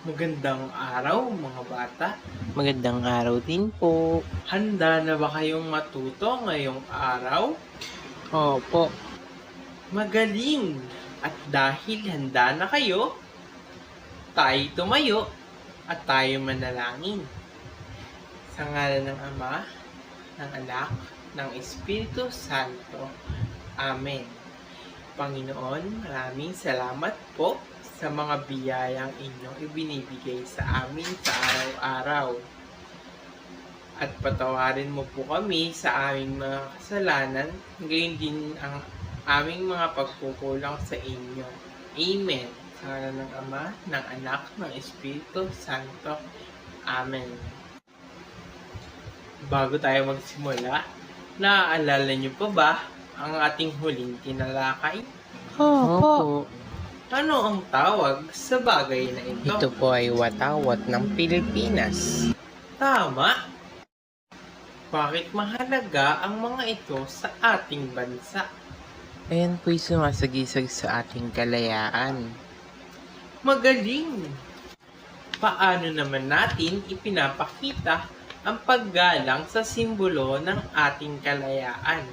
Magandang araw mga bata. Magandang araw din po. Handa na ba kayong matuto ngayong araw? Opo. Magaling! At dahil handa na kayo, tayo tumayo at tayo manalangin. Sa ngalan ng Ama, ng Anak, ng Espiritu Santo. Amen. Panginoon, maraming salamat po sa mga biyayang inyong ibinibigay sa amin sa araw-araw. At patawarin mo po kami sa aming mga kasalanan, gayon din ang aming mga pagkukulang sa inyo. Amen. Sa ngalan ng Ama, ng Anak, ng Espiritu Santo. Amen. Bago tayo magsimula, naaalala niyo pa ba ang ating huling tinalakay? Opo. Ano ang tawag sa bagay na ito? Ito po ay watawat ng Pilipinas. Tama. Bakit mahalaga ang mga ito sa ating bansa? Ayan po'y sumasagisag sa ating kalayaan. Magaling! Paano naman natin ipinapakita ang paggalang sa simbolo ng ating kalayaan?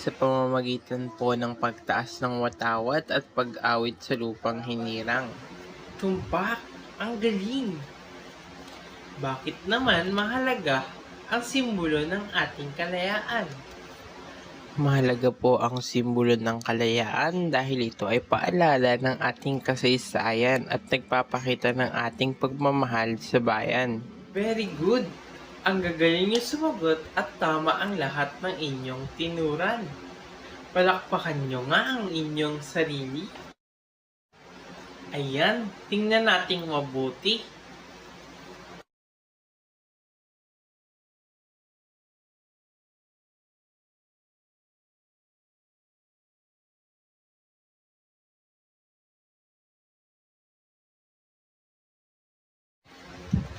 Sa pamamagitan po ng pagtaas ng watawat at pag-awit sa lupang hinirang. Tumpak! Ang galing! Bakit naman mahalaga ang simbolo ng ating kalayaan? Mahalaga po ang simbolo ng kalayaan dahil ito ay paalala ng ating kasaysayan at nagpapakita ng ating pagmamahal sa bayan. Very good! Ang gagaling niyo sumagot at tama ang lahat ng inyong tinuran. Palakpakan niyo nga ang inyong sarili. Ayan, tingnan nating mabuti.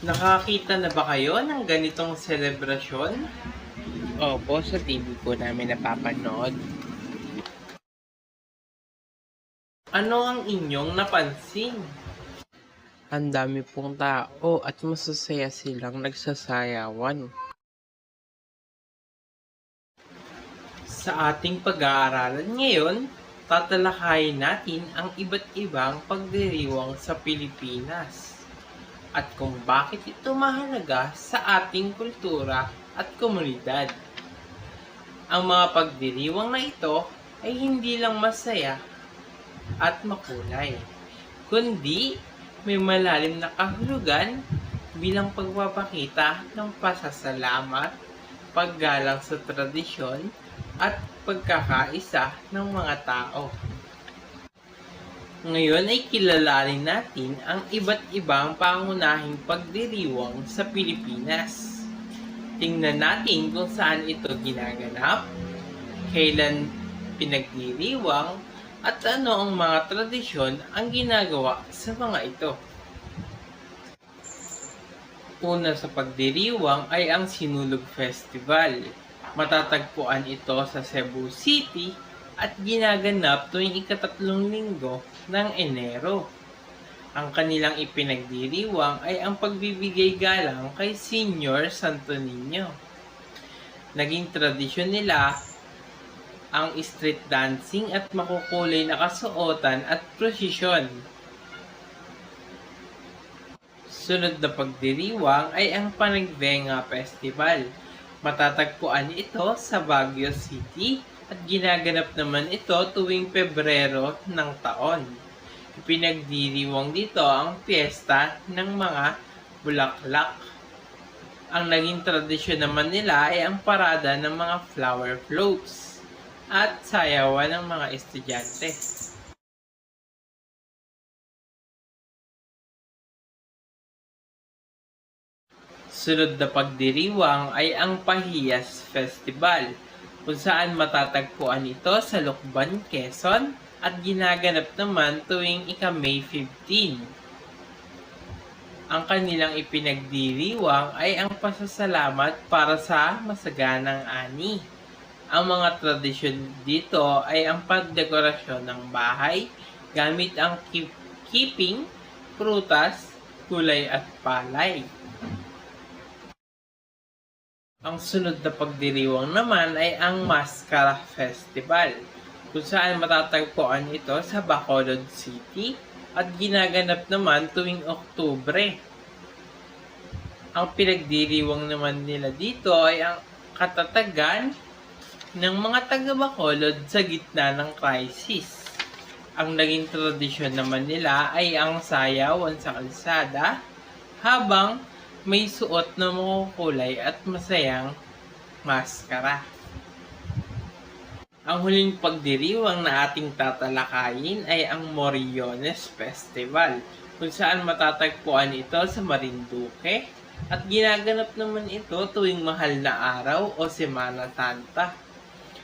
Nakakita na ba kayo ng ganitong selebrasyon? Opo, sa TV po namin napapanood. Ano ang inyong napansin? Ang dami pong tao at masasaya silang nagsasayawan. Sa ating pag-aaralan ngayon, tatalakayin natin ang iba't ibang pagdiriwang sa Pilipinas at kung bakit ito mahalaga sa ating kultura at komunidad. Ang mga pagdiriwang na ito ay hindi lang masaya at makulay, kundi may malalim na kahulugan bilang pagpapakita ng pasasalamat, paggalang sa tradisyon, at pagkakaisa ng mga tao. Ngayon ay kilalanin natin ang iba't ibang pangunahing pagdiriwang sa Pilipinas. Tingnan natin kung saan ito ginaganap, kailan pinagdiriwang, at ano ang mga tradisyon ang ginagawa sa mga ito. Una sa pagdiriwang ay ang Sinulog Festival. Matatagpuan ito sa Cebu City at ginaganap tuwing ikatatlong linggo ng Enero. Ang kanilang ipinagdiriwang ay ang pagbibigay galang kay Senior Santo Niño. Naging tradisyon nila ang street dancing at makukulay na kasuotan at prosesyon. Sunod na pagdiriwang ay ang Panagbenga Festival. Matatagpuan ito sa Baguio City at ginaganap naman ito tuwing Pebrero ng taon. Ipinagdiriwang dito ang piyesta ng mga bulaklak. Ang naging tradisyon naman nila ay ang parada ng mga flower floats at sayawan ng mga estudyante. Sunod na pagdiriwang ay ang Pahiyas Festival, kung saan matatagpuan ito sa Lukban, Quezon at ginaganap naman tuwing ika-May 15. Ang kanilang ipinagdiriwang ay ang pasasalamat para sa masaganang ani. Ang mga tradisyon dito ay ang pagdekorasyon ng bahay gamit ang keep- keeping, prutas, gulay at palay. Ang sunod na pagdiriwang naman ay ang Mascara Festival, kung saan matatagpuan ito sa Bacolod City at ginaganap naman tuwing Oktubre. Ang pinagdiriwang naman nila dito ay ang katatagan ng mga taga Bacolod sa gitna ng crisis. Ang naging tradisyon naman nila ay ang sayawan sa kalsada habang may suot na makukulay at masayang maskara. Ang huling pagdiriwang na ating tatalakayin ay ang Moriones Festival, kung saan matatagpuan ito sa Marinduque at ginaganap naman ito tuwing mahal na araw o Semana Santa.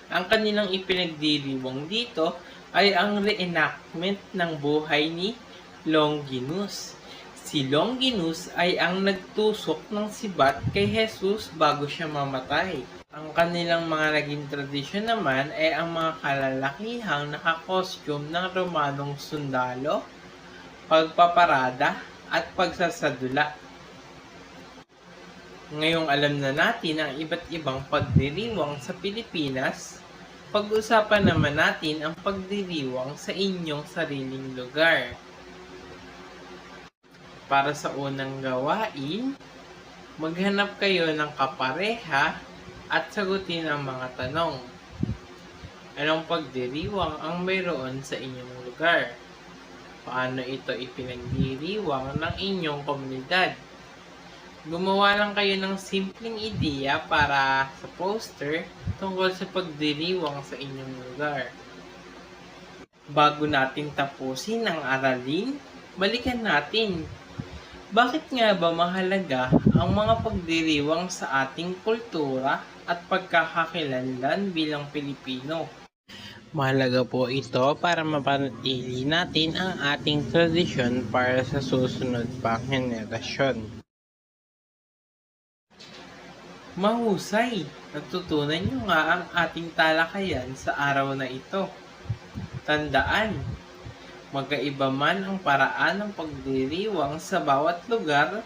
Ang kanilang ipinagdiriwang dito ay ang reenactment ng buhay ni Longinus. Si Longinus ay ang nagtusok ng sibat kay Jesus bago siya mamatay. Ang kanilang mga naging tradisyon naman ay ang mga kalalakihang nakakostume ng Romanong sundalo, pagpaparada, at pagsasadula. Ngayong alam na natin ang iba't ibang pagdiriwang sa Pilipinas, pag-usapan naman natin ang pagdiriwang sa inyong sariling lugar. Para sa unang gawain, maghanap kayo ng kapareha at sagutin ang mga tanong. Anong pagdiriwang ang mayroon sa inyong lugar? Paano ito ipinagdiriwang ng inyong komunidad? Gumawa lang kayo ng simpleng ideya para sa poster tungkol sa pagdiriwang sa inyong lugar. Bago natin tapusin ang aralin, balikan natin. Bakit nga ba mahalaga ang mga pagdiriwang sa ating kultura at pagkakakilanlan bilang Pilipino? Mahalaga po ito para mapanatili natin ang ating tradisyon para sa susunod pang henerasyon. Mahusay! Natutunan nyo nga ang ating talakayan sa araw na ito. Tandaan, magkaiba man ang paraan ng pagdiriwang sa bawat lugar,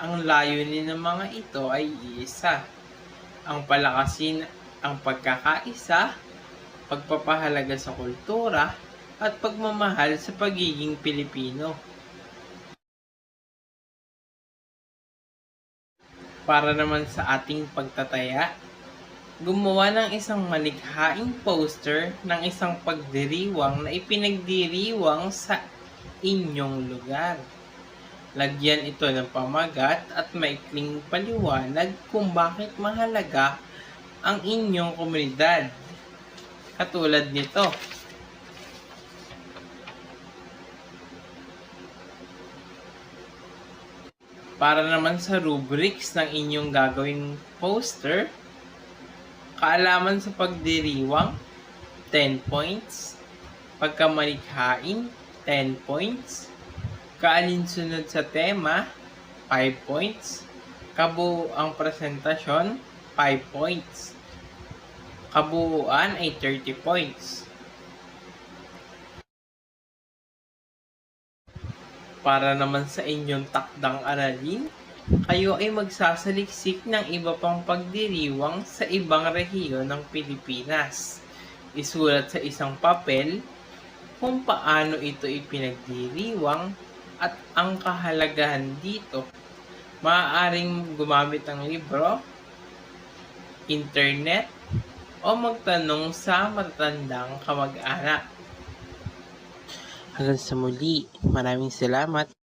ang layunin ng mga ito ay iisa. Ang palakasin ang pagkakaisa, pagpapahalaga sa kultura, at pagmamahal sa pagiging Pilipino. Para naman sa ating pagtataya, gumawa ng isang malikhaing poster ng isang pagdiriwang na ipinagdiriwang sa inyong lugar. Lagyan ito ng pamagat at maikling paliwanag kung bakit mahalaga ang inyong komunidad. Katulad nito. Para naman sa rubrics ng inyong gagawing poster, kaalaman sa pagdiriwang, 10 points. Pagkamalikhain, 10 points. Kaalinsunod sa tema, 5 points. Kabuuang presentasyon, 5 points. Kabuuan ay 30 points. Para naman sa inyong takdang aralin, kayo ay magsasaliksik ng iba pang pagdiriwang sa ibang rehiyon ng Pilipinas. Isulat sa isang papel kung paano ito ipinagdiriwang at ang kahalagahan dito. Maaaring gumamit ng libro, internet, o magtanong sa matatandang kamag-anak. Hanggang sa muli, maraming salamat.